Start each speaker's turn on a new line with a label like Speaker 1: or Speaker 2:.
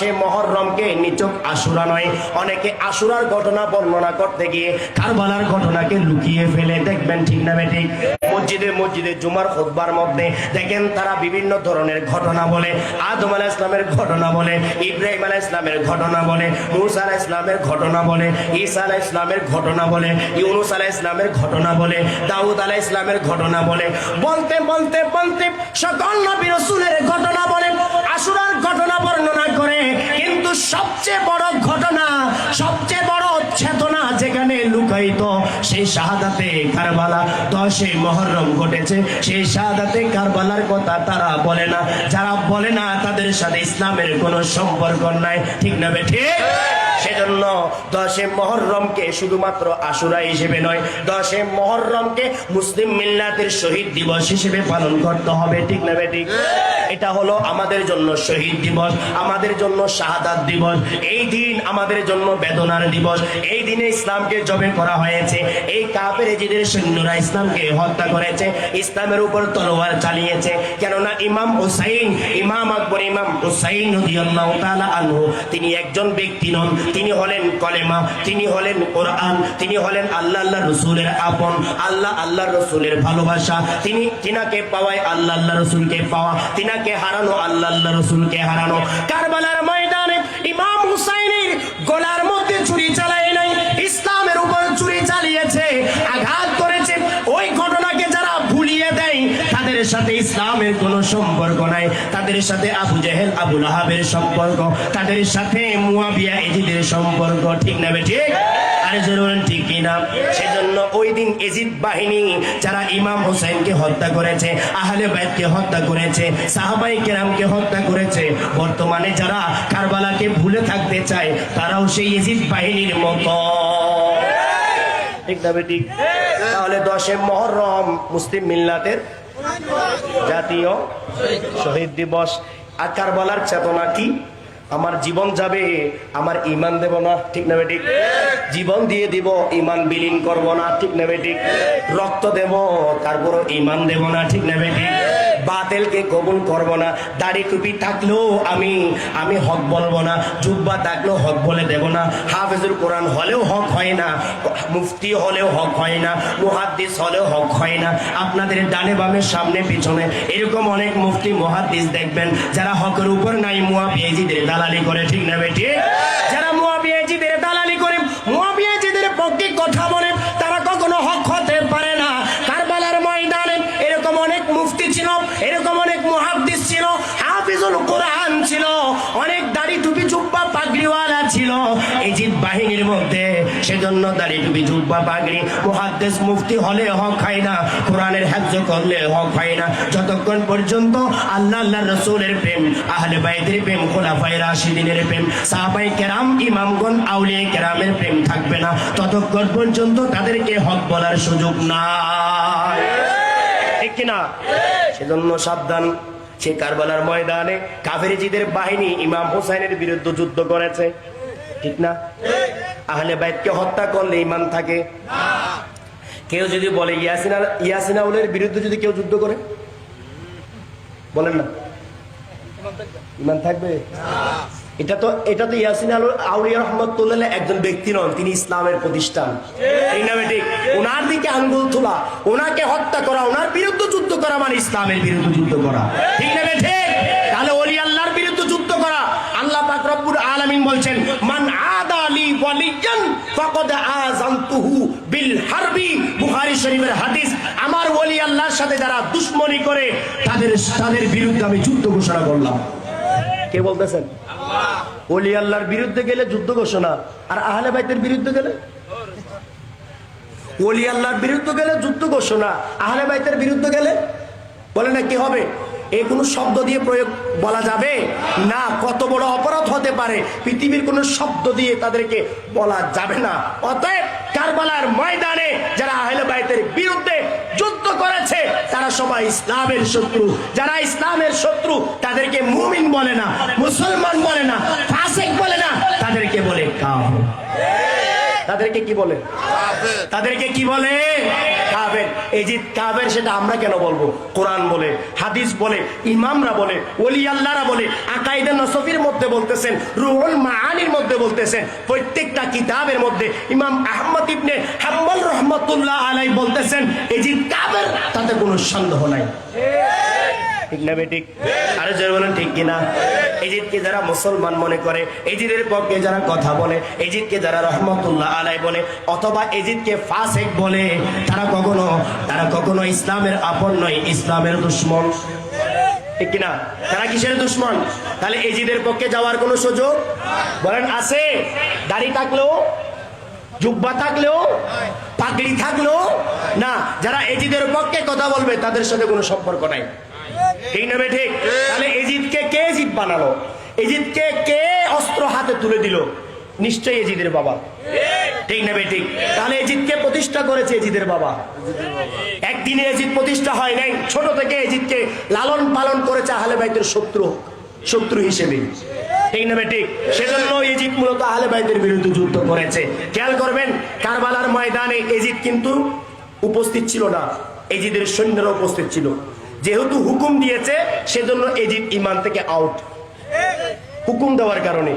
Speaker 1: দশে মহরমকে নিচক আশুরা নয়। অনেকে আশুরার ঘটনা বর্ণনা করতে গিয়ে কারবালার ঘটনাকে লুকিয়ে ফেলে। দেখবেন ঠিক না বেঠিক। মসজিদে মসজিদে জুমার খুতবার মধ্যে দেখেন তারা বিভিন্ন ধরনের ঘটনা বলে, আদম আলাহ ইসলামের ঘটনা বলে, ইব্রাহিম আলাহ ইসলামের ঘটনা বলে, মুসা আলাহ ইসলামের ঘটনা বলে, ঈসা আলাহ ইসলামের ঘটনা বলে, ইউনুস আলাহ ইসলামের ঘটনা বলে, দাউদ আলাহ ইসলামের ঘটনা বলে, বলতে বলতে বলতে সকল নবী রসুলের ঘটনা বলে আসুরার ঘটনা বর্ণনা করে। সবচেয়ে বড় ঘটনা, সবচেয়ে বড় চেতনা যেখানে লুকায়িত, সেই শাহাদাতে কারবালা। দশে মহরম ঘটেছে, সেই শাহাদাতে কারবালার কথা তারা বলে না। যারা বলে না, তাদের সাথে ইসলামের কোনো সম্পর্ক নাই। ঠিক না বে ঠিক? সেজন্য দশে মহরমকে শুধুমাত্র আশুরা হিসেবে নয়, দশে মহরমকে মুসলিম মিল্লাতের শহীদ দিবস হিসেবে পালন করতে হবে। ঠিক না বে ঠিক? এটা হলো আমাদের জন্য শহীদ দিবস, আমাদের জন্য শাহাদাত দিবস, এই দিন আমাদের জন্য বেদনার দিবস, এই দিনে ইসলামকে জবে করা হয়েছে, এই কাপের এজিদের সৈন্যরা ইসলামকে হত্যা করেছে, ইসলামের উপর তলোয়ার চালিয়েছে। কেননা ইমাম হুসাইন, ইমাম আকবর ইমাম হুসাইন তিনি একজন ব্যক্তি নন তিনি হলেন কলেমা, তিনি হলেন কোরআন, তিনি হলেন আল্লাহ আল্লাহ রসুলের আপন, আল্লাহ আল্লাহ রসুলের ভালোবাসা। তিনি তিনাকে পাওয়ায় আল্লাহ আল্লাহ রসুলকে পাওয়া, তিনাকে হারানো আল্লাহ আল্লাহ রসুলকে হারানো। কারবালার ময়দানে ইমাম হুসাইনের গলার মধ্যে ছুরি চালাই নাই, ইসলামের উপর ছুরি চালিয়েছে, আঘাত করেছে ইসলামের কোনো সম্পর্ক নাই। তাদের সাথে আবু জেহেল, আবু লাহাবের সম্পর্ক। তাদের সাথে মুয়াবিয়া এজিদের সম্পর্ক, ঠিক না ঠিক? ঠিক সেজন্য এজিদ বাহিনী, যারা ইমাম হত্যা করেছে হত্যা করেছে, সাহাবাই কেরামকে হত্যা বর্তমানে যারা কারবালাকে ভুলে থাকতে চায়, তারাও সেই এজিদ বাহিনীর মতো। ঠিক ঠিক? তাহলে দশে মহরম মুসলিম মিল্লাতের জাতীয় শহীদ দিবস। আর কারবালার চেতনা কি? আমার জীবন যাবে, আমার ইমান দেব না, ঠিক না বেটিক জীবন দিয়ে দিব, ইমান বিলীন করব না, ঠিক না বেটিক রক্ত দেব তারপর ইমান দেব না, ঠিক না বেঠিক? বাতেলকে কবুল করব না। দাড়ি টুপি থাকলেও আমি আমি হক বলব না। জুব্বা থাকলেও হক বলে দেব না। হাফেজুল কোরআন হলেও হক হয় না। মুফতি হলেও হক হয় না। মুহাদ্দিস হলেও হক হয় না। আপনাদের ডানে বামে সামনে পিছনে এরকম অনেক মুফতি, মুহাদ্দিস দেখবেন, যারা হকের উপর নাই, মুয়া পেয়েজিদের দালালি করে, ঠিক না বেটি? ছিল ইজিদ বাহিনীর মধ্যে। সেজন্য দাড়ি টুপি চুপ্পা পাগড়ি, মুহাদ্দিস, মুফতি হলে হক হয় না, কোরআনের হ্যাজ্য করলে হক হয় না। যতক্ষণ পর্যন্ত আল্লাহ আল্লাহ রসুলের প্রেম, আহলে বাইতের প্রেম খোলাফাই রাশিদিনের প্রেম সাহাবাই কেরাম, ইমামগণ, আউলিয়া কেরামের প্রেম থাকবে না। ততক্ষণ পর্যন্ত তাদেরকে হক বলার সুযোগ ঠিক কিনা? সেজন্য সাবধান। সে কারবালার ময়দানে কাফেরিজিদের বাহিনী ইমাম হুসাইনের বিরুদ্ধে যুদ্ধ করেছে। ঠিক না? আহলে বাইতকে হত্যা করলে ইমান থাকে। কেউ যদি বলে ইয়াসিনা ইয়াসিনাউলের বিরুদ্ধে যদি কেউ যুদ্ধ করে? বলেন না। ইমান থাকবে? এটা তো এটা তো ইয়াসিন আল আউলিয়া রহমতুল্লাহ একজন ব্যক্তি নন, তিনি ইসলামের প্রতিষ্ঠান। এই নামে ঠিক। ওনার দিকে আঙ্গুল তোলা, ওনাকে হত্যা করা, ওনার বিরুদ্ধে যুদ্ধ করা মানে ইসলামের বিরুদ্ধে যুদ্ধ করা। ঠিক না ঠিক? তাহলে ওলি আল্লাহর বিরুদ্ধে যুদ্ধ করা। আল্লাহ পাক রব্বুল আলামিন বলছেন ওয়ালিয়ান ফাকাদ আযানতুহু বিল হারবি। বুখারী শরীফের হাদিস আমার ওলি আল্লাহর সাথে যারা দুশমনি করে তাদের তাদের বিরুদ্ধে আমি যুদ্ধ ঘোষণা করলাম। কে বলতেছেন? ওলি আল্লাহর বিরুদ্ধে গেলে যুদ্ধ ঘোষণা আর আহলে বাইতের বিরুদ্ধে গেলে? ওলি আল্লাহর বিরুদ্ধে গেলে যুদ্ধ ঘোষণা আহলে বাইতের বিরুদ্ধে গেলে? বলে না কি হবে? এই কোনো শব্দ দিয়ে প্রয়োগ বলা যাবে? না, কত বড় অপরাধ হতে পারে। পৃথিবীর কোনো শব্দ দিয়ে তাদেরকে বলা যাবে না। অতএব কারবালার ময়দানে যারা আহলে বাইতের বিরুদ্ধে যুদ্ধ করেছে, তারা সবাই ইসলামের শত্রু। যারা ইসলামের শত্রু, তাদেরকে মুমিন বলে না, মুসলমান বলে না, ফাসেক বলে না, তাদেরকে বলে কাফের। তাদেরকে কি বলে? তাদেরকে কি বলে? কাবের এই যে কাবের সেটা আমরা কেন বলব? কোরআন বলে হাদিস বলে ইমামরা বলে ওলি আল্লাহরা বলে আকাইদে নসফির মধ্যে বলতেছেন রুহুল মাআনির মধ্যে বলতেছেন প্রত্যেকটা কিতাবের মধ্যে ইমাম আহমদ ইবনে হাম্বল রহমতুল্লাহ আলাই বলতেছেন এই যে কাবের তাতে কোনো সন্দেহ নাই। ঠিক। না বেঠিক আরে জোরে বলেন ঠিক কিনা? এজিদকে যারা মুসলমান মনে করে, এজিদের পক্ষে যারা কথা বলে, এজিদকে যারা রহমতুল্লাহ আলাই বলে, অথবা এজিদকে ফাসেক বলে, তারা কখনো তারা কখনো ইসলামের আপন নয়, ইসলামের দুশ্মন। ঠিক কিনা? তারা কিসের দুশ্মন? তাহলে এজিদের পক্ষে যাওয়ার কোনো সুযোগ? বলেন, আছে। দাড়ি থাকলেও, জুব্বা থাকলেও, পাগড়ি থাকলেও, না। যারা এজিদের পক্ষে কথা বলবে, তাদের সাথে কোনো সম্পর্ক নাই। ঠিক না ঠিক। তাহলে এজিদকে কে এজিদ বানালো? এজিদকে কে অস্ত্র হাতে তুলে দিল? নিশ্চয়ই এজিদের বাবা। ঠিক না ঠিক। তাহলে এজিদকে প্রতিষ্ঠা করেছে এজিদের বাবা। একদিনে এজিদ প্রতিষ্ঠা হয় নাই। ছোট থেকে এজিদকে লালন পালন করেছে আহলে শত্রু শত্রু হিসেবে। ঠিক না ঠিক। সেজন্য এজিদ মূলত আহলে বাইতের বিরুদ্ধে যুদ্ধ করেছে। খেয়াল করবেন, কারবালার ময়দানে এজিদ কিন্তু উপস্থিত ছিল না। এজিদের সৈন্যরা উপস্থিত ছিল। যেহেতু হুকুম দিয়েছে সেজন্য এজিদ ইমান থেকে আউট হুকুম দেওয়ার কারণে।